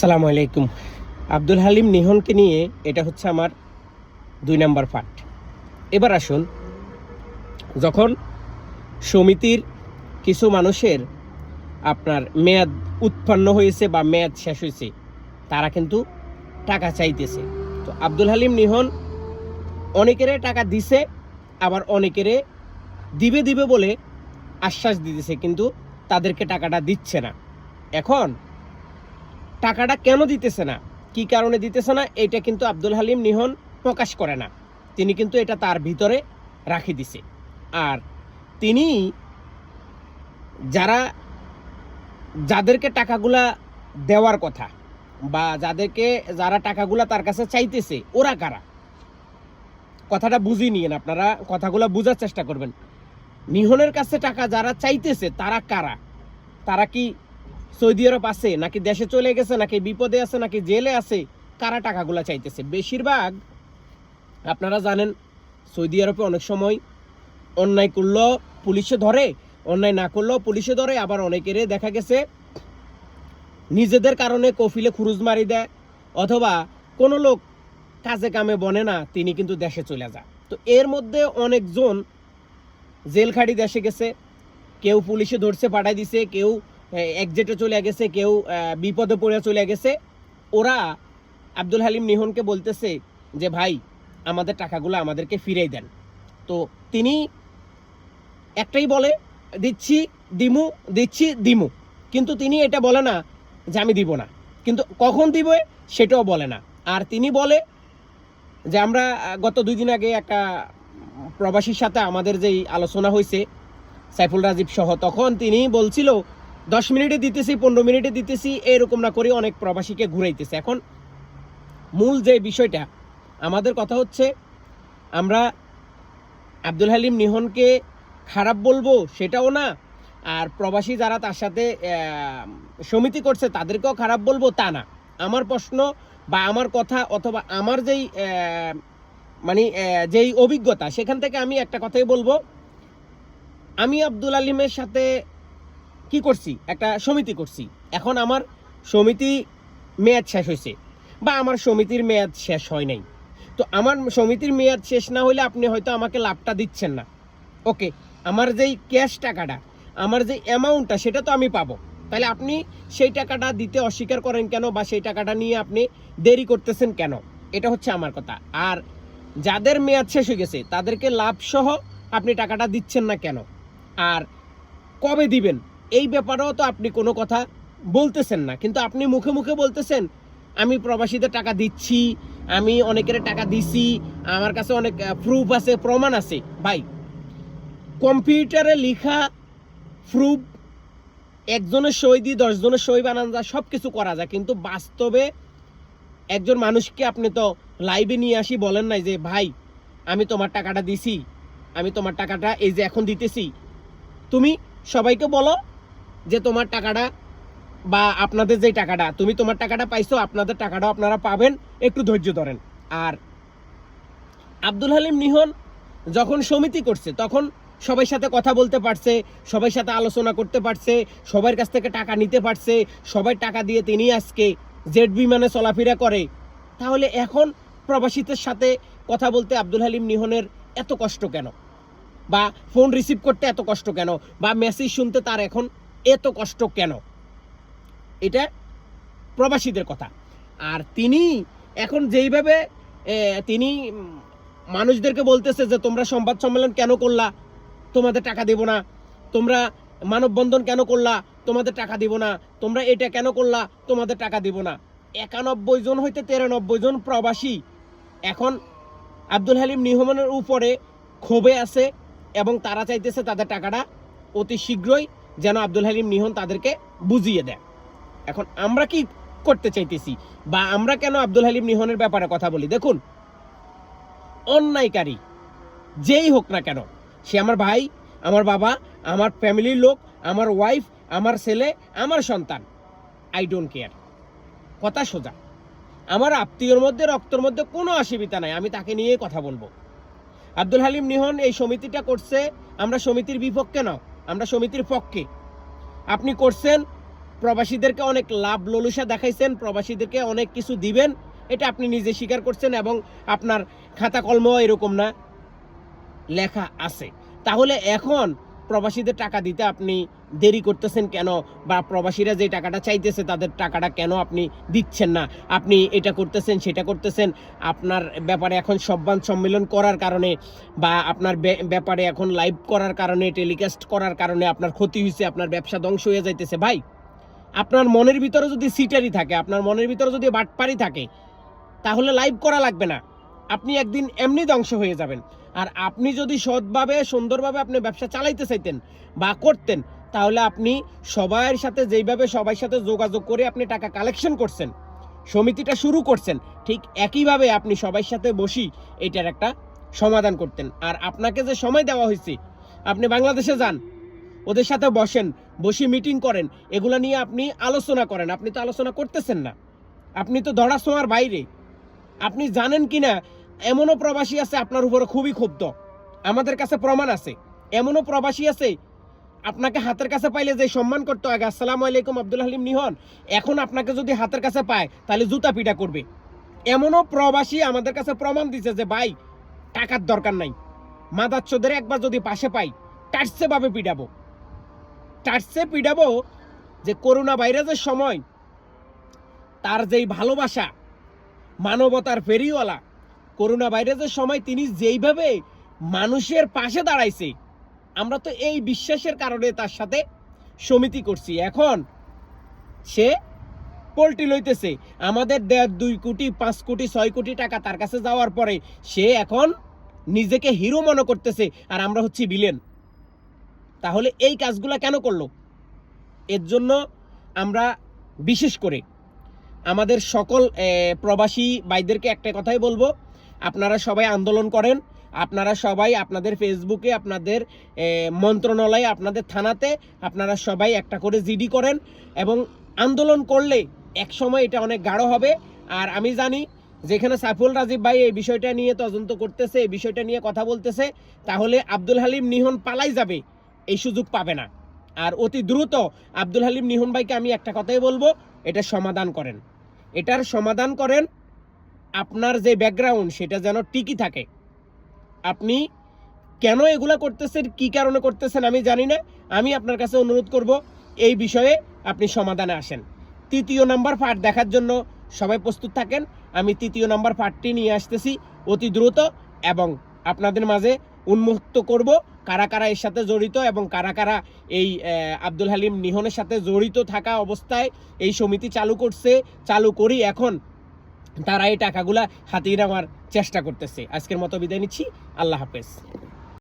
সালামু আলাইকুম। আব্দুল হালিম নিহনকে নিয়ে এটা হচ্ছে আমার দুই নাম্বার পার্ট এবার আসুন, যখন সমিতির কিছু মানুষের আপনার মেয়াদ উৎপন্ন হয়েছে বা মেয়াদ শেষ হয়েছে, তারা কিন্তু টাকা চাইতেছে। তো আব্দুল হালিম নিহন অনেকেরে টাকা দিছে, আবার অনেকেরে দিবে দিবে বলে আশ্বাস দিতেছে, কিন্তু তাদেরকে টাকাটা দিচ্ছে না। এখন টাকাটা কেন দিতেছে না? কি কারণে দিতেছে না? এটা কিন্তু আব্দুল হালিম নিহন প্রকাশ করে না। তিনি কিন্তু এটা তার ভিতরে রাখি দিছে। আর তিনি যারা, যাদেরকে টাকাগুলা দেওয়ার কথা বা যাদেরকে, যারা টাকাগুলা তার কাছে চাইতেছে, ওরা কারা? কথাটা বুঝিয়ে নিয়েন আপনারা, কথাগুলা বোঝার চেষ্টা করবেন। নিহনের কাছে টাকা যারা চাইতেছে, তারা কারা? তারা কি সৌদি আরব আছে, নাকি দেশে চলে গেছে, নাকি বিপদে আছে, নাকি জেলে আছে, কারা টাকাগুলা চাইতেছে? বেশিরভাগ, আপনারা জানেন, সৌদি আরবে অনেক সময় অন্যায় করলেও পুলিশে ধরে, অন্যায় না করলেও পুলিশে ধরে, আবার অনেকেরে দেখা গেছে, নিজেদের কারণে কফিলে খুরুজ মারি দেয়, অথবা কোনো লোক কাজে কামে বনে না, তিনি কিন্তু দেশে চলে যায় তো এর মধ্যে অনেকজন জেল খাটি দেশে গেছে, কেউ পুলিশে ধরছে পাঠাই দিছে, কেউ একজেটে চলে গেছে, কেউ বিপদে পড়ে চলে গেছে। ওরা আব্দুল হালিম নিহনকে বলতেছে যে, ভাই, আমাদের টাকাগুলো আমাদেরকে ফিরিয়ে দেন। তো তিনি একটাই বলে, দিচ্ছি দিমু দিচ্ছি দিমু। কিন্তু তিনি এটা বলে না যে, আমি দিব না। কিন্তু কখন দিবে, সেটাও বলে না। আর তিনি বলে যে, আমরা, গত দুই দিন আগে একটা প্রবাসীর সাথে আমাদের যেই আলোচনা হয়েছে সাইফুল রাজীব সহ, তখন তিনি বলছিল দশ মিনিটে দিতেছি, পনেরো মিনিটে দিতেছি, এরকম না করে অনেক প্রবাসীকে ঘুরাইতেছে। এখন মূল যে বিষয়টা, আমাদের কথা হচ্ছে, আমরা আব্দুল হালিম নিহনকে খারাপ বলব সেটাও না, আর প্রবাসী যারা তার সাথে সমিতি করছে তাদেরকেও খারাপ বলব তা না। আমার প্রশ্ন বা আমার কথা অথবা আমার যেই মানে যেই অভিজ্ঞতা, সেখান থেকে আমি একটা কথাই বলব। আমি আব্দুল আলিমের সাথে কি করছি? একটা সমিতি করছি। এখন আমার সমিতি মেয়াদ শেষ হয়েছে বা আমার সমিতির মেয়াদ শেষ হয় নাই। তো আমার সমিতির মেয়াদ শেষ না হলে আপনি হয়তো আমাকে লাভটা দিচ্ছেন না। ওকে, আমার যেই ক্যাশ টাকাটা, আমার যে অ্যামাউন্টটা, সেটা তো আমি পাবো। তাহলে আপনি সেই টাকাটা দিতে অস্বীকার করেন কেন বা সেই টাকাটা নিয়ে আপনি দেরি করতেছেন কেন? এটা হচ্ছে আমার কথা। আর যাদের মেয়াদ শেষ হয়ে গেছে, তাদেরকে লাভ সহ আপনি টাকাটা দিচ্ছেন না কেন? আর কবে দিবেন? এই ব্যাপারেও তো আপনি কোনো কথা বলতেছেন না। কিন্তু আপনি মুখে মুখে বলতেছেন, আমি প্রবাসীদের টাকা দিচ্ছি, আমি অনেকের টাকা দিছি, আমার কাছে অনেক প্রুফ আছে, প্রমাণ আছে। ভাই, কম্পিউটারে লেখা প্রুফ একজনের সই দিয়ে দশজনের সই বানানো যায় সব কিছু করা যায়। কিন্তু বাস্তবে একজন মানুষকে আপনি তো লাইভে নিয়ে আসি, বলেন নাই যে, ভাই, আমি তোমার টাকাটা দিছি, আমি তোমার টাকাটা এই যে এখন দিতেছি। তুমি সবাইকে বলো যে তোমার টাকাটা বা আপনাদের যে টাকাটা, তুমি তোমার টাকাটা পাইছো, আপনাদের টাকাটা আপনারা পাবেন, একটু ধৈর্য ধরেন। আর আব্দুল হালিম নিহন যখন সমিতি করছে, তখন সবার সাথে কথা বলতে পারছে, সবাই সাথে আলোচনা করতে পারছে, সবার কাছ থেকে টাকা নিতে পারছে, সবাই টাকা দিয়ে তিনি আজকে জেড বিমানে চলাফেরা করে। তাহলে এখন প্রবাসীদের সাথে কথা বলতে আব্দুল হালিম নিহনের এত কষ্ট কেন? বা ফোন রিসিভ করতে এত কষ্ট কেন? বা মেসেজ শুনতে তার এখন এত কষ্ট কেন? এটা প্রবাসীদের কথা। আর তিনি এখন যেইভাবে তিনি মানুষদেরকে বলতেছে যে, তোমরা সংবাদ সম্মেলন কেন করলা? তোমাদের টাকা দেব না। তোমরা মানববন্ধন কেন করলা? তোমাদের টাকা দিব না। তোমরা এটা কেন করলা? তোমাদের টাকা দিব না। একানব্বই জন হইতে তেরানব্বই জন প্রবাসী এখন আব্দুল হালিম নিহমানের উপরে ক্ষোভে আছে এবং তারা চাইতেছে তাদের টাকাটা অতি শীঘ্রই যেন আব্দুল হালিম নিহন তাদেরকে বুঝিয়ে দেয়। এখন আমরা কি করতে চাইতেছি? বা আমরা কেন আব্দুল হালিম নিহনের ব্যাপারে কথা বলি? দেখুন, অন্যায়কারী, যেই হোক না কেন, সে আমার ভাই, আমার বাবা, আমার ফ্যামিলির লোক, আমার ওয়াইফ আমার ছেলে, আমার সন্তান। আই ডোন্ট কেয়ার কথা সোজা। আমার আত্মীয়র মধ্যে, রক্তর মধ্যে কোনো অসুবিধা নাই, আমি তাকে নিয়ে কথা বলব। আব্দুল হালিম নিহন এই সমিতিটা করছে, আমরা সমিতির বিপক্ষে নাও। আমরা সমিতির পক্ষে। আপনি করছেন, প্রবাসীদেরকে অনেক লাভ ললুসা দেখাইছেন, প্রবাসীদেরকে অনেক কিছু দিবেন, এটা আপনি নিজে স্বীকার করছেন এবং আপনার খাতা কলমও এরকম না, লেখা আছে। তাহলে এখন প্রবাসীদের টাকা দিতে আপনি দেরি করতেছেন কেন? বা প্রবাসীরা যে টাকাটা চাইতেছে তাদের টাকাটা কেন আপনি দিচ্ছেন না? আপনি এটা করতেছেন, সেটা করতেছেন। আপনার ব্যাপারে এখন সম্মান সম্মেলন করার কারণে বা আপনার ব্যাপারে এখন লাইভ করার কারণে টেলিকাস্ট করার কারণে আপনার ক্ষতি হয়েছে আপনার ব্যবসা ধ্বংস হয়ে যাইতেছে। ভাই, আপনার মনের ভিতরে যদি সিটারি থাকে, আপনার মনের ভিতরে যদি বাটপারি থাকে, তাহলে লাইভ করা লাগবে না। আপনি একদিন এমনি ধ্বংস হয়ে যাবেন। আর আপনি যদি সৎভাবে, সুন্দরভাবে আপনি ব্যবসা চালাইতে চাইতেন বা করতেন, তাহলে আপনি সবার সাথে যেইভাবে সবার সাথে যোগাযোগ করে আপনি টাকা কালেকশন করছেন, সমিতিটা শুরু করছেন, ঠিক একইভাবে আপনি সবার সাথে বসি এটার একটা সমাধান করতেন। আর আপনাকে যে সময় দেওয়া হয়েছে, আপনি বাংলাদেশে যান, ওদের সাথে বসেন, বসে মিটিং করেন, এগুলো নিয়ে আপনি আলোচনা করেন। আপনি তো আলোচনা করতেছেন না। আপনি তো ধরা ছোঁয়ার বাইরে। আপনি জানেন কি না এমনও প্রবাসী আছে আপনার উপরে খুবই ক্ষুব্ধ। আমাদের কাছে প্রমাণ আছে। এমনও প্রবাসী আছে, আপনাকে হাতের কাছে পাইলে যে সম্মান করতে, আগে আসসালামু আলাইকুম আব্দুল হালিম নিহন, এখন আপনাকে যদি হাতের কাছে পায়, তাহলে জুতা পিটা করবে। এমনও প্রবাসী আমাদের কাছে প্রমাণ দিছে যে, ভাই, টাকার দরকার নাই। মাদাচ্ছদের একবার যদি পাশে পাই, টাটসে ভাবে পিটাবো। টাটসে পিটাবো যে, করোনা ভাইরাসের সময় তার যেই ভালোবাসা, মানবতার ফেরিওয়ালা করোনা ভাইরাসের সময় তিনি যেইভাবে মানুষের পাশে দাঁড়াইছে, আমরা তো এই বিশ্বাসের কারণে তার সাথে সমিতি করছি। এখন সে পোলট্রি লইতেছে। আমাদের দেড় দুই কোটি, পাঁচ কোটি, ছয় কোটি টাকা তার কাছে যাওয়ার পরে সে এখন নিজেকে হিরো মনে করতেছে আর আমরা হচ্ছি বিলেন তাহলে এই কাজগুলা কেন করল? এর জন্য আমরা বিশেষ করে আমাদের সকল প্রবাসী ভাইদেরকে একটা কথাই বলব আপনারা সবাই আন্দোলন করেন, আপনারা সবাই আপনাদের ফেসবুকে, আপনাদের মন্ত্রণালয়ে, আপনাদের থানাতে, আপনারা সবাই একটা করে জিডি করেন এবং আন্দোলন করলে এক সময় এটা অনেক গাঢ় হবে। আর আমি জানি যেখানে সাইফুল রাজীব ভাই এই বিষয়টা নিয়ে তদন্ত করতেছে, এই বিষয়টা নিয়ে কথা বলতেছে, তাহলে আব্দুল হালিম নিহন পালাই যাবে, এই সুযোগ পাবে না। আর অতি দ্রুত আব্দুল হালিম নিহন ভাইকে আমি একটা কথাই বলব, এটা সমাধান করেন। এটার সমাধান করেন আপনার যে ব্যাকগ্রাউন্ড সেটা যেন টিকি থাকে। আপনি কেন এগুলা করতেছেন, কি কারণে করতেছেন, আমি জানি না। আমি আপনার কাছে অনুরোধ করব, এই বিষয়ে আপনি সমাধানে আসেন। তৃতীয় নাম্বার পার্ট দেখার জন্য সবাই প্রস্তুত থাকেন। আমি তৃতীয় নাম্বার পার্টটি নিয়ে আসতেছি অতি দ্রুত এবং আপনাদের মাঝে উন্মুক্ত করব, কারা কারা এর সাথে জড়িত এবং কারা কারা এই আব্দুল হালিম নিহনের সাথে জড়িত থাকা অবস্থায় এই সমিতি চালু করছে, চালু করি এখন। তারা এই টাকাগুলা হাতিয়ে নেওয়ার চেষ্টা করতেছে। আজকের মতো বিদায় নিচ্ছি। আল্লাহ হাফেজ।